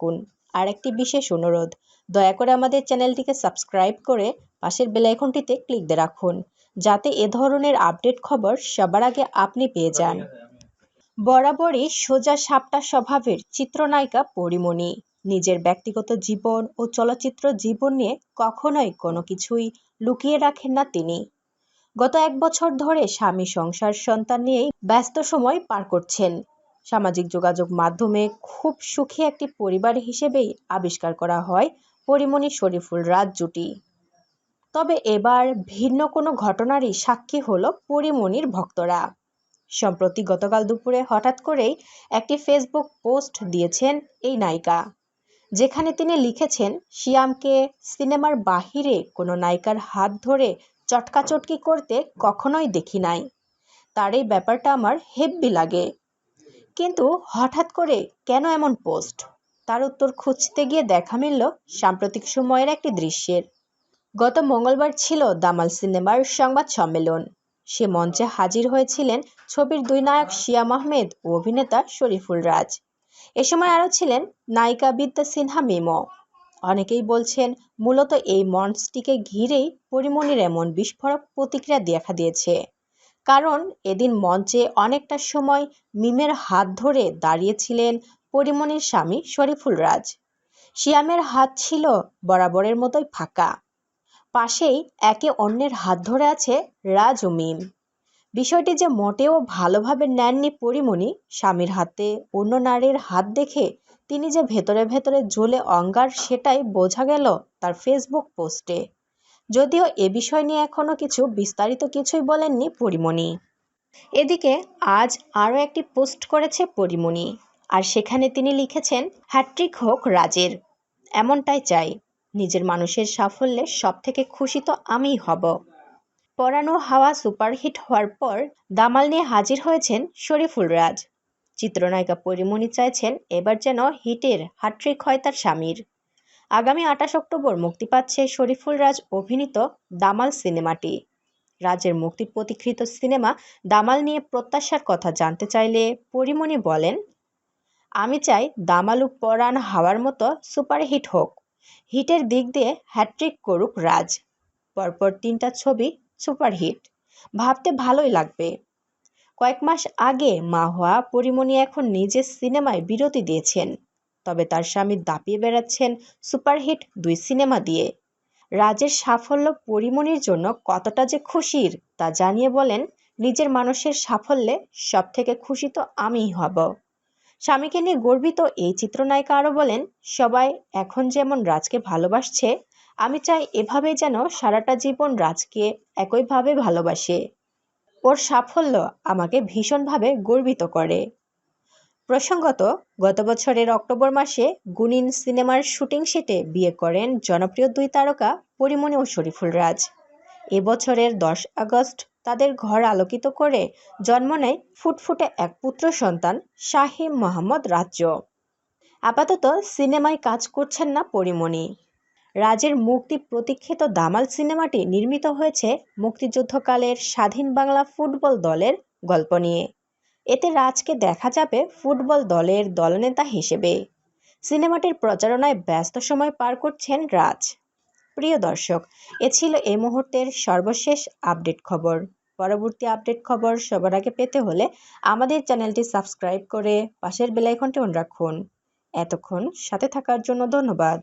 রাখুন আর একটি বিশেষ অনুরোধ, দয়া করে আমাদের চ্যানেলটিকে সাবস্ক্রাইব করে পাশের বেল আইকনটিতে ক্লিক দিয়ে রাখুন, যাতে এ ধরনের আপডেট খবর সবার আগে আপনি পেয়ে যান। বরাবরই সোজা সাপটা স্বভাবের চিত্রনায়িকা পরিমণি, নিজের ব্যক্তিগত জীবন ও চলচ্চিত্র জীবন নিয়ে কখনোই কোনো কিছুই লুকিয়ে রাখেন না তিনি। গত এক বছর ধরে স্বামী সংসার সন্তান নিয়েই ব্যস্ত সময় পার করছেন। সামাজিক যোগাযোগ মাধ্যমে খুব সুখী একটি পরিবার হিসেবেই আবিষ্কার করা হয় পরিমণি শরীফুল রাজ জুটি। তবে এবার ভিন্ন কোনো ঘটনারই সাক্ষী হল পরিমণির ভক্তরা। সম্প্রতি গতকাল দুপুরে হঠাৎ করেই একটি ফেসবুক পোস্ট দিয়েছেন এই নায়িকা, যেখানে তিনি লিখেছেন, শিয়ামকে সিনেমার বাহিরে কোনো নায়িকার হাত ধরে চটকাচটকি করতে কখনোই দেখি নাই। তার এই ব্যাপারটা আমার হেব্বি লাগে। কিন্তু হঠাৎ করে কেন এমন পোস্ট? তার উত্তর খুঁজতে গিয়ে দেখা মিলল সাম্প্রতিক সময়ের একটি দৃশ্যের। গত মঙ্গলবার ছিল দামাল সিনেমার সংবাদ সম্মেলন। সে মঞ্চে হাজির হয়েছিলেন ছবির দুই নায়ক শিয়াম আহমেদ ও অভিনেতা শরীফুল রাজ। এ সময় আরও ছিলেন নায়িকা বিদ্যা সিনহা মিমো। অনেকেই বলছেন মূলত এই মঞ্চটিকে ঘিরেই পরিমণির এমন বিস্ফোরক প্রতিক্রিয়া দেখা দিয়েছে। কারণ এদিন মঞ্চে অনেকটা সময় মিমের হাত ধরে দাঁড়িয়েছিলেন পরিমণির স্বামী শরীফুল রাজ। শিয়ামের হাত ছিল বরাবরের মতোই ফাঁকা। পাশেই একে অন্যের হাত ধরে আছে রাজ ও মিম। বিষয়টি যে মোটেও ভালোভাবে নেননি পরিমণি স্বামীর হাতে অন্য নারীর হাত দেখে তিনি যে ভেতরে ভেতরে জ্বলে অঙ্গার সেটাই বোঝা গেল তার ফেসবুক পোস্টে যদিও এ বিষয় নিয়ে এখনও কিছু বিস্তারিত কিছুই বলেননি পরিমণি। এদিকে আজ আরও একটি পোস্ট করেছে পরিমণি, আর সেখানে তিনি লিখেছেন হ্যাট্রিক হোক রাজের, এমনটাই চাই, নিজের মানুষের সাফল্যে সব থেকে খুশি তো আমিই হব। পরানো হাওয়া সুপারহিট হওয়ার পর দামাল নিয়ে হাজির হয়েছেন শরীফুল রাজ। চিত্রনায়িকা পরিমণি চাইছেন এবার যেন হিটের হ্যাট্রিক হয় তার স্বামীর। আগামী আঠাশ অক্টোবর মুক্তি পাচ্ছে শরীফুল রাজ অভিনীত দামাল সিনেমাটি। রাজের মুক্তি প্রতীক্ষিত সিনেমা দামাল নিয়ে প্রত্যাশার কথা জানতে চাইলে পরিমণি বলেন, আমি চাই দামালু পরাণ হাওয়ার মতো সুপারহিট হোক। হিটের দিক দিয়ে হ্যাট্রিক করুক রাজ। পরপর তিনটা ছবি সুপারহিট। ভাবতে ভালোই লাগবে। কয়েক মাস আগে মা হওয়া পরিমণি এখন নিজের সিনেমায় বিরতি দিয়েছেন। তবে তার স্বামী দাপিয়ে বেড়াচ্ছেন সুপারহিট দুই সিনেমা দিয়ে। রাজের সাফল্য পরিমণির জন্য কতটা যে খুশির তা জানিয়ে বলেন, নিজের মানুষের সাফল্যে সব থেকে খুশি তো আমিই হব। স্বামীকে নিয়ে গর্বিত এই চিত্রনায়িকা আরও বলেন, সবাই এখন যেমন রাজকে ভালোবাসছে, আমি চাই এভাবেই যেন সারাটা জীবন রাজকে একইভাবে ভালোবাসে। ওর সাফল্য আমাকে ভীষণভাবে গর্বিত করে। প্রসঙ্গত, গত বছরের অক্টোবর মাসে গুনিন সিনেমার শুটিং সেটে বিয়ে করেন জনপ্রিয় দুই তারকা পরিমণি ও শরীফুল রাজ। এবছরের দশ আগস্ট তাদের ঘর আলোকিত করে জন্ম নেয় ফুটফুটে এক পুত্র সন্তান শাহিম মোহাম্মদ রাজ্য। আপাতত সিনেমায় কাজ করছেন না পরিমণি। রাজের মুক্তি প্রতীক্ষিত দামাল সিনেমাটি নির্মিত হয়েছে মুক্তিযুদ্ধকালের স্বাধীন বাংলা ফুটবল দলের গল্প নিয়ে। এতে রাজকে দেখা যাবে ফুটবল দলের দলনেতা হিসেবে। সিনেমাটির প্রচারণায় ব্যস্ত সময় পার করছেন রাজ। প্রিয় দর্শক, এ ছিল এই মুহূর্তের সর্বশেষ আপডেট খবর। পরবর্তী আপডেট খবর সবার আগে পেতে হলে আমাদের চ্যানেলটি সাবস্ক্রাইব করে পাশের বেলাইকনটি অন রাখুন। এতক্ষণ সাথে থাকার জন্য ধন্যবাদ।